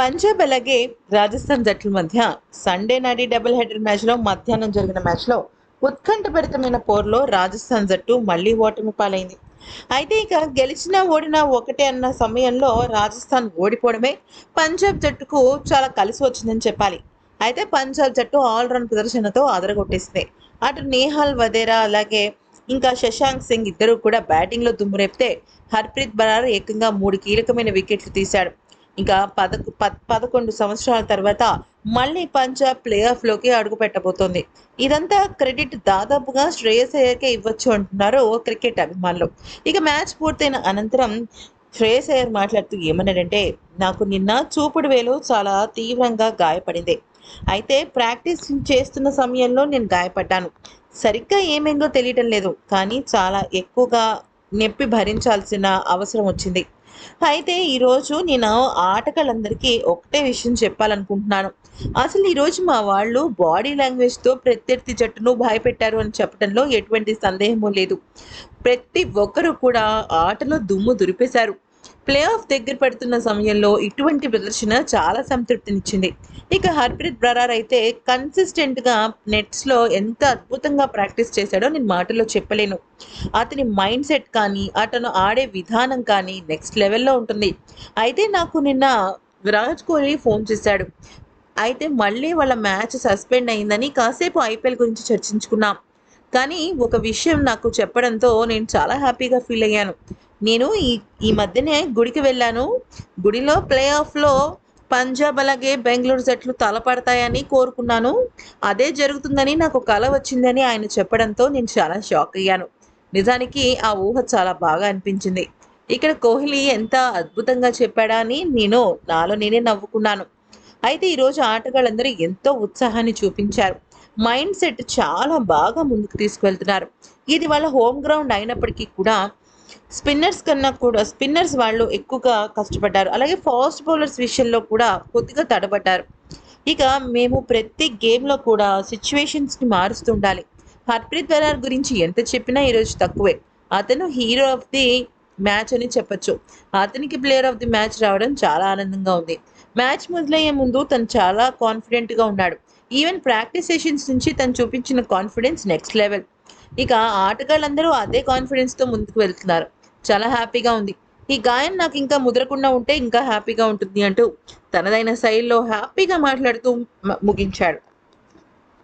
పంజాబ్ అలాగే రాజస్థాన్ జట్ల మధ్య సండే నాటి డబుల్ హెడర్ మ్యాచ్లో మధ్యాహ్నం జరిగిన మ్యాచ్లో ఉత్కంఠభరితమైన పోరులో రాజస్థాన్ జట్టు మళ్ళీ ఓటమి పాలైంది. అయితే ఇక గెలిచినా ఓడినా ఒకటే అన్న సమయంలో రాజస్థాన్ ఓడిపోవడమే పంజాబ్ జట్టుకు చాలా కలిసి వచ్చిందని చెప్పాలి. అయితే పంజాబ్ జట్టు ఆల్రౌండ్ ప్రదర్శనతో అదరగొట్టేసింది. అటు నేహాల్ వదేరా అలాగే ఇంకా శశాంక్ సింగ్ ఇద్దరు కూడా బ్యాటింగ్లో దుమ్మురేపితే హర్ప్రీత్ బరార్ ఏకంగా మూడు కీలకమైన వికెట్లు తీశాడు. ఇంకా పదకు పదకొండు సంవత్సరాల తర్వాత మళ్ళీ పంజాబ్ ప్లే ఆఫ్లోకి అడుగు పెట్టబోతోంది. ఇదంతా క్రెడిట్ దాదాపుగా శ్రేయస్ అయ్యర్కే ఇవ్వచ్చు అంటున్నారు క్రికెట్ అభిమానులు. ఇక మ్యాచ్ పూర్తయిన అనంతరం శ్రేయస్ అయ్యర్ మాట్లాడుతూ ఏమన్నాడంటే నాకు నిన్న చూపుడు వేలు చాలా తీవ్రంగా గాయపడింది. అయితే ప్రాక్టీస్ చేస్తున్న సమయంలో నేను గాయపడ్డాను. సరిగ్గా ఏమైందో తెలియటం లేదు కానీ చాలా ఎక్కువగా నొప్పి భరించాల్సిన అవసరం వచ్చింది. అయితే ఈరోజు నేను ఆటగాళ్ళందరికీ ఒకటే విషయం చెప్పాలనుకుంటున్నాను. అసలు ఈరోజు మా వాళ్ళు బాడీ లాంగ్వేజ్తో ప్రత్యర్థి జట్టును భయపెట్టారు అని చెప్పడంలో ఎటువంటి సందేహము లేదు. ప్రతి ఒక్కరూ కూడా ఆటలో దుమ్ము దురిపేశారు. ప్లే ఆఫ్ దగ్గర పడుతున్న సమయంలో ఇటువంటి ప్రదర్శన చాలా సంతృప్తినిచ్చింది. ఇక హర్ప్రీత్ బ్రరార్ అయితే కన్సిస్టెంట్గా నెట్స్లో ఎంత అద్భుతంగా ప్రాక్టీస్ చేశాడో నేను మాటల్లో చెప్పలేను. అతని మైండ్ సెట్ కానీ అతను ఆడే విధానం కానీ నెక్స్ట్ లెవెల్లో ఉంటుంది. అయితే నాకు నిన్న విరాట్ కోహ్లీ ఫోన్ చేశాడు. అయితే మళ్ళీ వాళ్ళ మ్యాచ్ సస్పెండ్ అయిందని కాసేపు ఐపీఎల్ గురించి చర్చించుకున్నాం. కానీ ఒక విషయం నాకు చెప్పడంతో నేను చాలా హ్యాపీగా ఫీల్ అయ్యాను. నేను ఈ ఈ మధ్యనే గుడికి వెళ్ళాను. గుడిలో ప్లే ఆఫ్లో పంజాబ్ అలాగే బెంగళూరు జట్లు తలపడతాయని కోరుకున్నాను. అదే జరుగుతుందని నాకు కల వచ్చిందని ఆయన చెప్పడంతో నేను చాలా షాక్ అయ్యాను. నిజానికి ఆ ఊహ చాలా బాగా అనిపించింది. ఇక్కడ కోహ్లీ ఎంత అద్భుతంగా చెప్పాడా అని నేను నాలో నేనే నవ్వుకున్నాను. అయితే ఈరోజు ఆటగాళ్ళందరూ ఎంతో ఉత్సాహాన్ని చూపించారు. మైండ్ సెట్ చాలా బాగా ముందుకు తీసుకువెళ్తున్నారు. ఇది వాళ్ళ హోమ్ గ్రౌండ్ అయినప్పటికీ కూడా స్పిన్నర్స్ కన్నా కూడా స్పిన్నర్స్ వాళ్ళు ఎక్కువగా కష్టపడ్డారు. అలాగే ఫాస్ట్ బౌలర్స్ విషయంలో కూడా కొద్దిగా తడబడ్డారు. ఇక మేము ప్రతి గేమ్లో కూడా సిచ్యువేషన్స్ని మారుస్తూ ఉండాలి. హర్ప్రీత్ బరార్ గురించి ఎంత చెప్పినా ఈరోజు తక్కువే. అతను హీరో ఆఫ్ ది మ్యాచ్ అని చెప్పొచ్చు. అతనికి ప్లేయర్ ఆఫ్ ది మ్యాచ్ రావడం చాలా ఆనందంగా ఉంది. మ్యాచ్ మొదలయ్యే ముందు తను చాలా కాన్ఫిడెంట్గా ఉన్నాడు. ఈవెన్ ప్రాక్టీస్ సెషన్స్ నుంచి తను చూపించిన కాన్ఫిడెన్స్ నెక్స్ట్ లెవెల్ ఇక ఆటగాళ్ళందరూ అదే కాన్ఫిడెన్స్తో ముందుకు వెళ్తున్నారు. చాలా హ్యాపీగా ఉంది. ఈ గాయం నాకు ఇంకా ముదరకుండా ఉంటే ఇంకా హ్యాపీగా ఉంటుంది అంటూ తనదైన శైలిలో హ్యాపీగా మాట్లాడుతూ ముగించాడు.